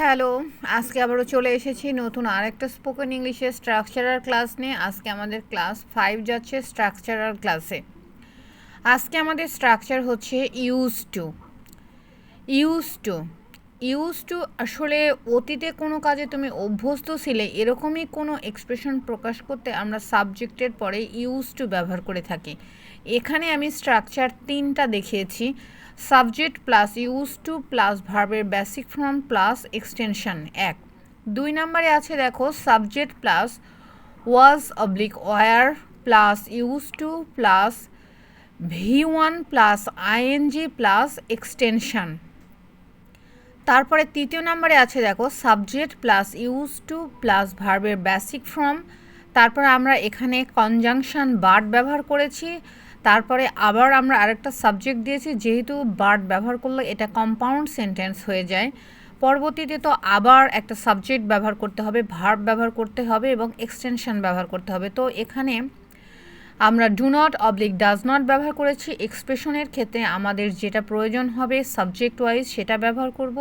Hello, আজকে আবারও চলে এসেছি নতুন আরেকটা স্পোকেন ইংলিশের স্ট্রাকচারাল ক্লাস নিয়ে। আজকে আমাদের ক্লাস ফাইভ যাচ্ছে স্ট্রাকচারাল ক্লাসে আজকে আমাদের স্ট্রাকচার হচ্ছে use to use to use to আসলে অতীতে কোনো কাজে তুমি অভ্যস্ত ছিলে, এরকমই কোনো এক্সপ্রেশন প্রকাশ করতে আমরা সাবজেক্টের পরে ইউজ টু ব্যবহার করে থাকি। এখানে আমি স্ট্রাকচার তিনটা দেখিয়েছি। Subject plus use to plus ভার্বের বেসিক ফর্ম প্লাস এক্সটেনশন এক। দুই নম্বরে আছে দেখো, subject plus was oblique were plus use to plus V one plus ING plus extension. তারপরে তৃতীয় নম্বরে আছে দেখো, subject plus use to plus ভার্বের বেসিক ফর্ম। তারপরে আমরা এখানে কনজাংশন বার্ড ব্যবহার করেছি। তারপরে আবার আমরা আরেকটা সাবজেক্ট দিয়েছি, যেহেতু বার্ড ব্যবহার করলে এটা কম্পাউন্ড সেন্টেন্স হয়ে যায়। পরবর্তীতে তো আবার একটা সাবজেক্ট ব্যবহার করতে হবে ভার্ব ব্যবহার করতে হবে এবং এক্সটেনশন ব্যবহার করতে হবে। তো এখানে আমরা do not oblique does not ব্যবহার করেছি। এক্সপ্রেশনের ক্ষেত্রে আমাদের যেটা প্রয়োজন হবে সাবজেক্ট ওয়াইজ সেটা ব্যবহার করব।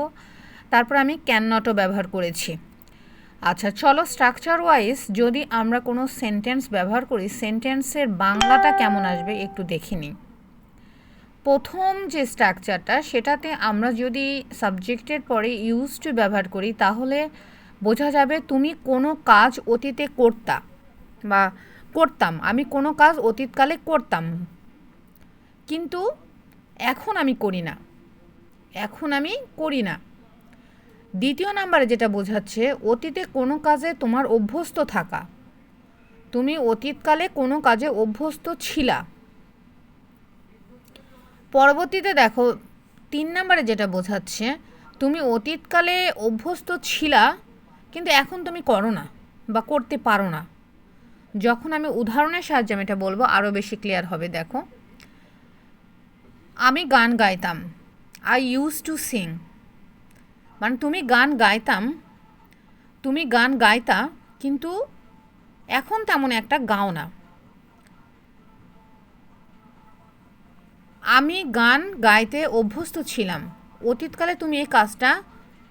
তারপর আমি ক্যান নটও ব্যবহার করেছি। আচ্ছা চলো স্ট্রাকচার ওয়াইজ যদি আমরা কোনো সেন্টেন্স ব্যবহার করি সেন্টেন্সের বাংলাটা কেমন আসবে একটু দেখে নিই। প্রথম যে স্ট্রাকচারটা সেটাতে আমরা যদি সাবজেক্টের পরে ইউজ টু ব্যবহার করি, তাহলে বোঝা যাবে তুমি কোনো কাজ অতীতে করতা বা করতাম। আমি কোনো কাজ অতীতকালে করতাম। কিন্তু এখন আমি করি না। এখন আমি করি না। দ্বিতীয় নাম্বারে যেটা বোঝাচ্ছে, অতীতে কোনো কাজে তোমার অভ্যস্ত থাকা। তুমি অতীতকালে কোনো কাজে অভ্যস্ত ছিলা। পরবর্তীতে দেখো, তিন নাম্বারে যেটা বোঝাচ্ছে, তুমি অতীতকালে অভ্যস্ত ছিলা, কিন্তু এখন তুমি করো না বা করতে পারো না। যখন আমি উদাহরণের সাহায্যে আমি এটা বলব আরও বেশি ক্লিয়ার হবে, দেখো। আমি গান গাইতাম। আই ইউজ টু সিং মানে তুমি গান গাইতাম, তুমি গান গাইতা, কিন্তু এখন তেমন একটা গাও না। আমি গান গাইতে অভ্যস্ত ছিলাম। অতীতকালে তুমি এই কাজটা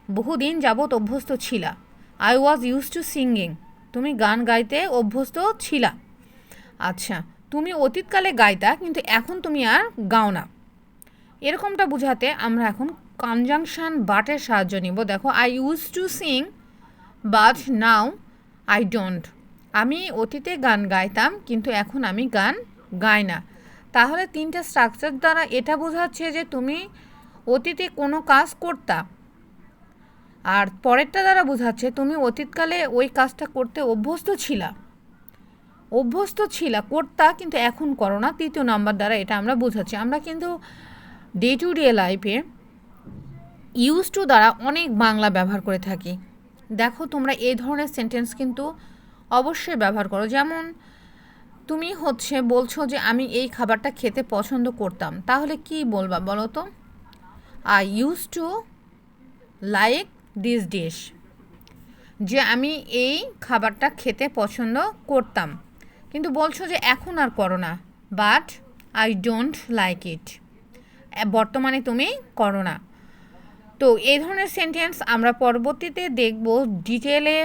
বহুদিন যাবৎ অভ্যস্ত ছিলা। I was use to singing তুমি গান গাইতে অভ্যস্ত ছিলা। আচ্ছা তুমি অতীতকালে গাইতা, কিন্তু এখন তুমি আর গাও না। এরকমটা বোঝাতে আমরা এখন কনজাংশন বাটের সাহায্য নিব। দেখো I use to sing but now I don't আমি অতীতে গান গাইতাম, কিন্তু এখন আমি গান গাই না। তাহলে তিনটা স্ট্রাকচার দ্বারা এটা বোঝাচ্ছে যে তুমি অতীতে কোনো কাজ করতা। আর পরেরটা দ্বারা বোঝাচ্ছে তুমি অতীতকালে ওই কাজটা করতে অভ্যস্ত ছিলা। অভ্যস্ত ছিলা, করতা, কিন্তু এখন করো না। তৃতীয় নাম্বার দ্বারা এটা আমরা বোঝাচ্ছি। আমরা কিন্তু ডে টু ডে লাইফে ইউজ টু দ্বারা অনেক বাংলা ব্যবহার করে থাকি। দেখো তোমরা এই ধরনের সেন্টেন্স কিন্তু অবশ্যই ব্যবহার করো। যেমন, তুমি হচ্ছে বলছো যে আমি এই খাবারটা খেতে পছন্দ করতাম। তাহলে কি বলবা বলো তো? I use to like this dish যে আমি এই খাবারটা খেতে পছন্দ করতাম। কিন্তু বলছো যে এখন আর করো না। But I don't like it বর্তমানে তুমি করো না। তো এই ধরনের সেন্টেন্স আমরা পরবর্তীতে দেখব ডিটেলে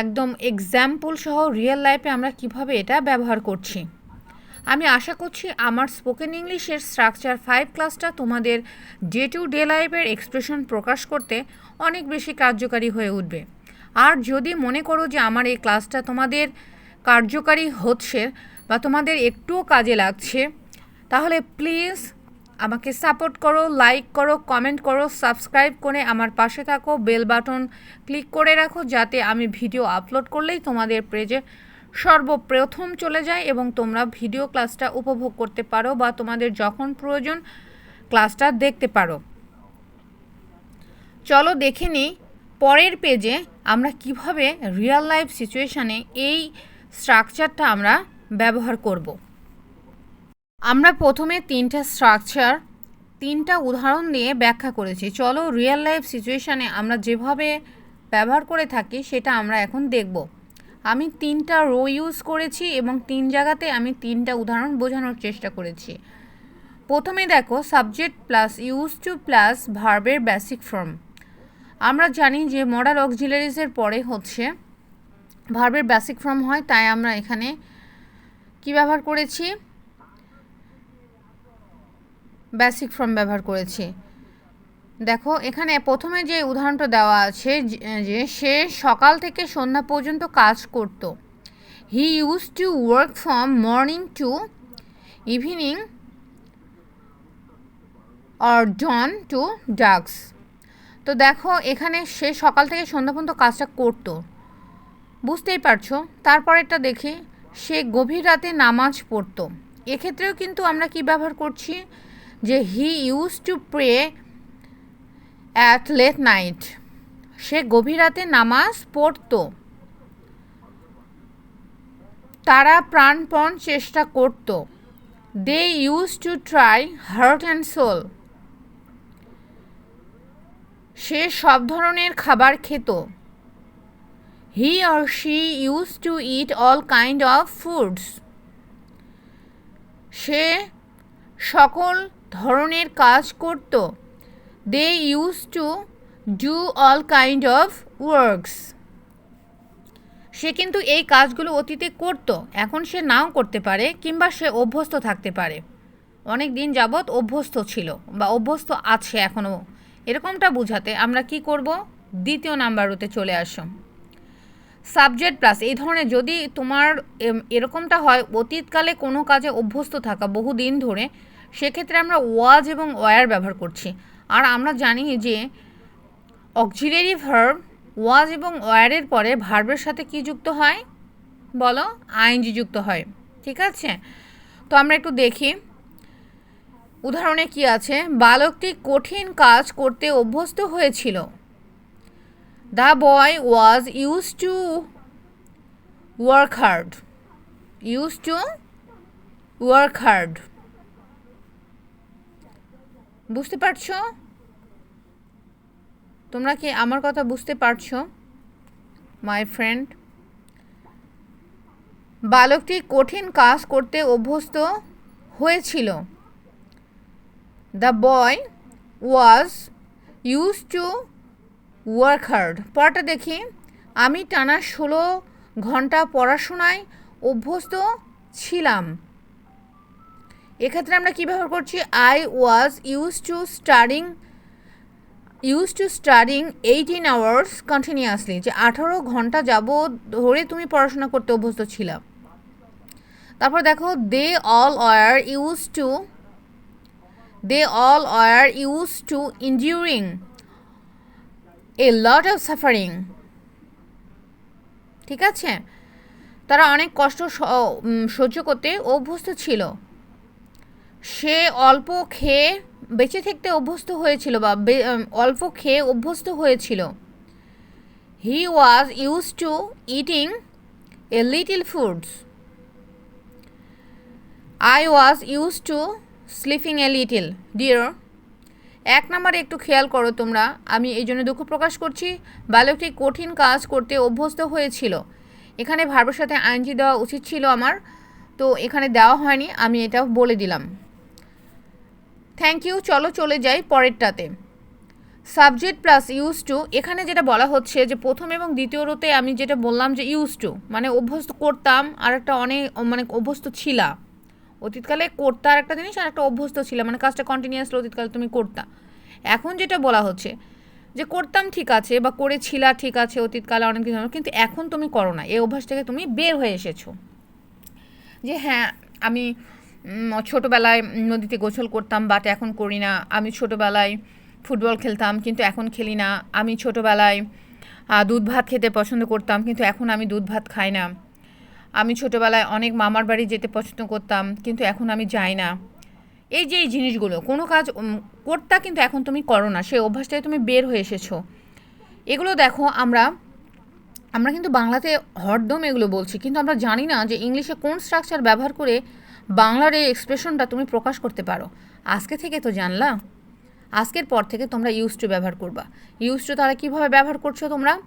একদম এক্সাম্পল সহ রিয়েল লাইফে আমরা কীভাবে এটা ব্যবহার করছি। আমি আশা করছি আমার স্পোকেন ইংলিশের স্ট্রাকচার ফাইভ ক্লাসটা তোমাদের ডে টু ডে লাইফের এক্সপ্রেশন প্রকাশ করতে অনেক বেশি কার্যকারী হয়ে উঠবে। আর যদি মনে করো যে আমার এই ক্লাসটা তোমাদের কার্যকারী হচ্ছে বা তোমাদের একটুও কাজে লাগছে, তাহলে প্লিজ আমাকে সাপোর্ট করো লাইক করো কমেন্ট করো সাবস্ক্রাইব করে আমার পাশে থাকো বেল বাটন ক্লিক করে রাখো যাতে আমি ভিডিও আপলোড করলেই তোমাদের পেজে সর্বপ্রথম চলে যায় এবং তোমরা ভিডিও ক্লাসটা উপভোগ করতে পারো বা তোমাদের যখন প্রয়োজন ক্লাসটা দেখতে পারো। চলো দেখে নিই পরের পেজে আমরা কীভাবে রিয়েল লাইফ সিচুয়েশানে এই স্ট্রাকচারটা আমরা ব্যবহার করব। আমরা প্রথমে তিনটা স্ট্রাকচার তিনটা উদাহরণ দিয়ে ব্যাখ্যা করেছি। চলো রিয়েল লাইফ সিচুয়েশানে আমরা যেভাবে ব্যবহার করে থাকি, সেটা আমরা এখন দেখব। আমি তিনটা রো ইউজ করেছি এবং তিন জায়গাতে আমি তিনটা উদাহরণ বোঝানোর চেষ্টা করেছি। প্রথমে দেখো subject plus use to plus ভার্বের বেসিক ফর্ম আমরা জানি যে মডাল অক্সিলারিজের পরে হচ্ছে ভার্বের বেসিক ফর্ম হয়, তাই আমরা এখানে কি ব্যবহার করেছি? বেসিক ফর্ম ব্যবহার করেছি। দেখো, এখানে প্রথমে যে উদাহরণটা দেওয়া আছে, যে- সে সকাল থেকে সন্ধ্যা পর্যন্ত কাজ করত। He use to work from morning to evening or dawn to ducks তো দেখো, এখানে সে সকাল থেকে সন্ধ্যা পর্যন্ত কাজটা করতো। বুঝতেই পারছ? তারপরেরটা দেখি, সে গভীর রাতে নামাজ পড়তো। এক্ষেত্রেও কিন্তু আমরা কি ব্যবহার করছি? যে he use to pray at late night সে গভীর রাতে নামাজ পড়তো। তারা প্রাণপণ চেষ্টা করত। They use to try heart and soul সে সব ধরনের খাবার খেত। He or she use to eat all kind of foods সে সকল ধরনের কাজ করত। They use to do all kind of works সে কিন্তু এই কাজগুলো অতীতে করত। এখন সে নাও করতে পারে কিংবা সে অভ্যস্ত থাকতে পারে। অনেক দিন যাবৎ অভ্যস্ত ছিল বা অভ্যস্ত আছে এখনও এরকমটা বোঝাতে আমরা কি করব? দ্বিতীয় নাম্বারতে চলে আসো সাবজেক্ট প্লাস এই ধরনের যদি তোমার এরকমটা হয়, অতীতকালে কোনো কাজে অভ্যস্ত থাকা বহু দিন ধরে সেক্ষেত্রে আমরা ওয়াজ এবং ওয়ার ব্যবহার করছি। আর আমরা জানি যে অক্সিলারি ভার্ব ওয়াজ এবং ওয়ারের পরে ভার্বের সাথে কি যুক্ত হয়? বলো আইনজি যুক্ত হয়। ঠিক আছে? তো আমরা একটু দেখি। উদাহরণে কি আছে? বালকটি কঠিন কাজ করতে অভ্যস্ত হয়েছিল। The boy was use to work hard use to work hard বুঝতে পারছ? তোমরা কি আমার কথা বুঝতে পারছ মাই ফ্রেন্ড বালকটি কঠিন কাজ করতে অভ্যস্ত হয়েছিল। The boy was use to work hard পরটা দেখি। আমি টানা ষোলো ঘণ্টা পড়াশোনায় অভ্যস্ত ছিলাম। এক্ষেত্রে আমরা কী ব্যবহার করছি? I was use to studying use to studying eighteen hours continuously যে আঠারো ঘণ্টা যাবৎ ধরে তুমি পড়াশোনা করতে অভ্যস্ত ছিলাম তারপর দেখো they all are use to they all are use to enduring a lot of suffering ঠিক আছে? তারা অনেক কষ্ট সহ্য করতে অভ্যস্ত ছিল। সে অল্প খেয়ে বেঁচে থাকতে অভ্যস্ত হয়েছিল বা অল্প খেয়ে অভ্যস্ত হয়েছিল। He was use to eating a little foods I was use to sleeping a little dear এক নম্বরে একটু খেয়াল করো তোমরা। আমি এই জন্য দুঃখ প্রকাশ করছি। বালকটি কঠিন কাজ করতে অভ্যস্ত হয়েছিল। এখানে ভার্বের সাথে আইনজি দেওয়া উচিত ছিল আমার। তো এখানে দেওয়া হয়নি। আমি এটা বলে দিলাম। থ্যাংক ইউ চলো চলে যাই পরেরটাতে। সাবজেক্ট প্লাস ইউজ টু এখানে যেটা বলা হচ্ছে যে প্রথম এবং দ্বিতীয় রোতে আমি যেটা বললাম যে ইউজ টু মানে অভ্যস্ত করতাম আর একটা অনেক মানে অভ্যস্ত ছিলা। অতীতকালে করতে আর একটা জিনিস আর একটা অভ্যস্ত ছিল মানে কাজটা কন্টিনিউয়াসলি অতীতকালে তুমি করতা। এখন যেটা বলা হচ্ছে যে করতাম ঠিক আছে বা করেছিলা ঠিক আছে অতীতকালে অনেক হলো, কিন্তু এখন তুমি করো না। এই অভ্যাস থেকে তুমি বের হয়ে এসেছ। যে হ্যাঁ আমি ছোটোবেলায় নদীতে গোসল করতাম, বাট এখন করি না। আমি ছোটোবেলায় ফুটবল খেলতাম, কিন্তু এখন খেলি না। আমি ছোটোবেলায় দুধ ভাত খেতে পছন্দ করতাম, কিন্তু এখন আমি দুধ ভাত খাই না। আমি ছোটোবেলায় অনেক মামার বাড়ি যেতে পছন্দ করতাম, কিন্তু এখন আমি যাই না। এই যে এই জিনিসগুলো, কোনো কাজ করতা কিন্তু এখন তুমি করো না সেই অভ্যাস থেকে তুমি বের হয়ে এসেছ। এগুলো দেখো, আমরা আমরা কিন্তু বাংলাতে হরদম এগুলো বলছি, কিন্তু আমরা জানি না যে ইংলিশে কোন স্ট্রাকচার ব্যবহার করে বাংলার এই এক্সপ্রেশনটা তুমি প্রকাশ করতে পারো। আজকে থেকে তো জানলা। আজকের পর থেকে তোমরা ইউজ টু ব্যবহার করবা। ইউজ টু তারা কীভাবে ব্যবহার করছ তোমরা?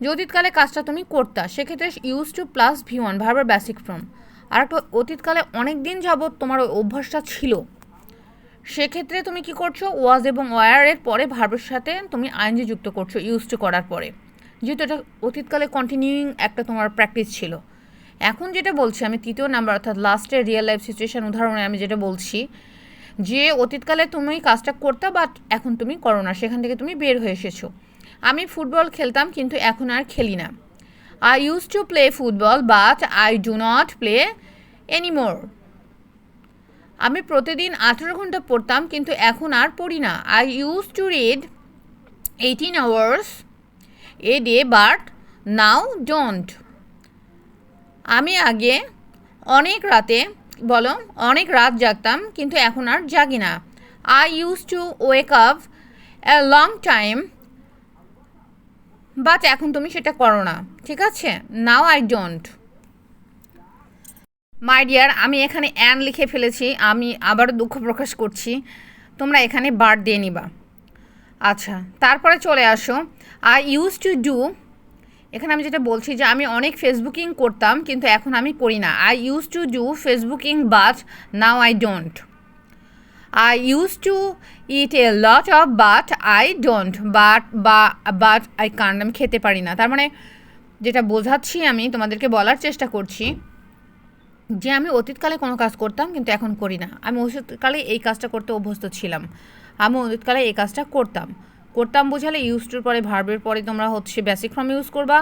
যে অতীতকালে কাজটা তুমি করতা, সেক্ষেত্রে use to plus V one ভার্বার basic form আর একটা অতীতকালে অনেক দিন যাবৎ তোমার ওই অভ্যাসটা ছিল। সেক্ষেত্রে তুমি কি করছ? ওয়াজ এবং ওয়ারের পরে ভার্বের সাথে তুমি আইনজি যুক্ত করছ ইউজ টু করার পরে। যেহেতু এটা অতীতকালে কন্টিনিউইং একটা তোমার প্র্যাকটিস ছিল। এখন যেটা বলছি, আমি তৃতীয় নাম্বার অর্থাৎ লাস্টের রিয়েল লাইফ সিচুয়েশন উদাহরণে আমি যেটা বলছি, যে অতীতকালে তুমি কাজটা করতে বাট এখন তুমি করো না। সেখান থেকে তুমি বের হয়ে এসেছ। আমি ফুটবল খেলতাম, কিন্তু এখন আর খেলি না। I use to play football but I do not play anymore আমি প্রতিদিন আঠেরো ঘণ্টা পড়তাম, কিন্তু এখন আর পড়ি না। I use to read eighteen hours a day but now don't আমি আগে অনেক রাতে, বলো, অনেক রাত জাগতাম, কিন্তু এখন আর জাগি না। I use to wake up a long time but এখন তুমি সেটা করো না, ঠিক আছে? Now I don't my dear আমি এখানে অ্যান লিখে ফেলেছি, আমি আবারও দুঃখ প্রকাশ করছি। তোমরা এখানে বার দিয়ে নিবা। আচ্ছা তারপরে চলে আসো। আই ইউজ টু ডু এখানে আমি যেটা বলছি যে আমি অনেক ফেসবুকিং করতাম, কিন্তু এখন আমি করি না। I use to do facebooking but now I don't I use to eat a lot of but I don't but বা বাট আই কান্ড আমি খেতে পারি না। তার মানে যেটা বোঝাচ্ছি আমি, তোমাদেরকে বলার চেষ্টা করছি যে আমি অতীতকালে কোনো কাজ করতাম, কিন্তু এখন করি না। আমি অতীতকালে এই কাজটা করতে অভ্যস্ত ছিলাম। আমি অতীতকালে এই কাজটা করতাম। করতাম বোঝালে ইউজ টুর পরে ভার্বের পরে তোমরা হচ্ছে বেসিক ফর্ম ইউজ করবা।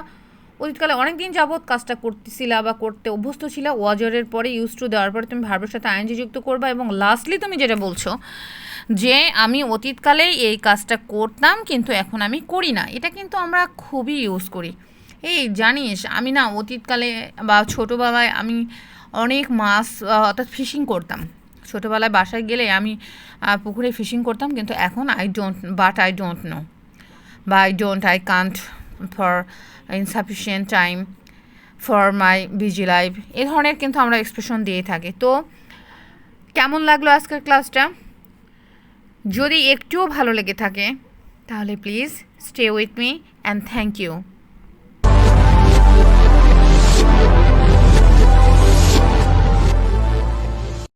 অতীতকালে অনেক দিন যাবৎ কাজটা করতেছিলা বা করতে অভ্যস্ত ছিল ওয়াজরের পরে ইউজ টু দেওয়ার পরে তুমি ভার্বের সাথে আইনজি যুক্ত করবা এবং লাস্টলি তুমি যেটা বলছো, যে আমি অতীতকালে এই কাজটা করতাম কিন্তু এখন আমি করি না। এটা কিন্তু আমরা খুবই ইউজ করি। এই জানিস, আমি না অতীতকালে বা ছোটোবেলায় আমি অনেক মাছ অর্থাৎ ফিশিং করতাম। ছোটোবেলায় বাসায় গেলে আমি পুকুরে ফিশিং করতাম, কিন্তু এখন I don't but I don't know বা I don't I can't for insufficient time for my busy life এ ধরনের কিন্তু আমরা এক্সপ্রেশন দিয়ে থাকি। তো কেমন লাগল আজকের ক্লাসটা যদি একটুও ভালো লেগে থাকে, তাহলে please stay with me and thank you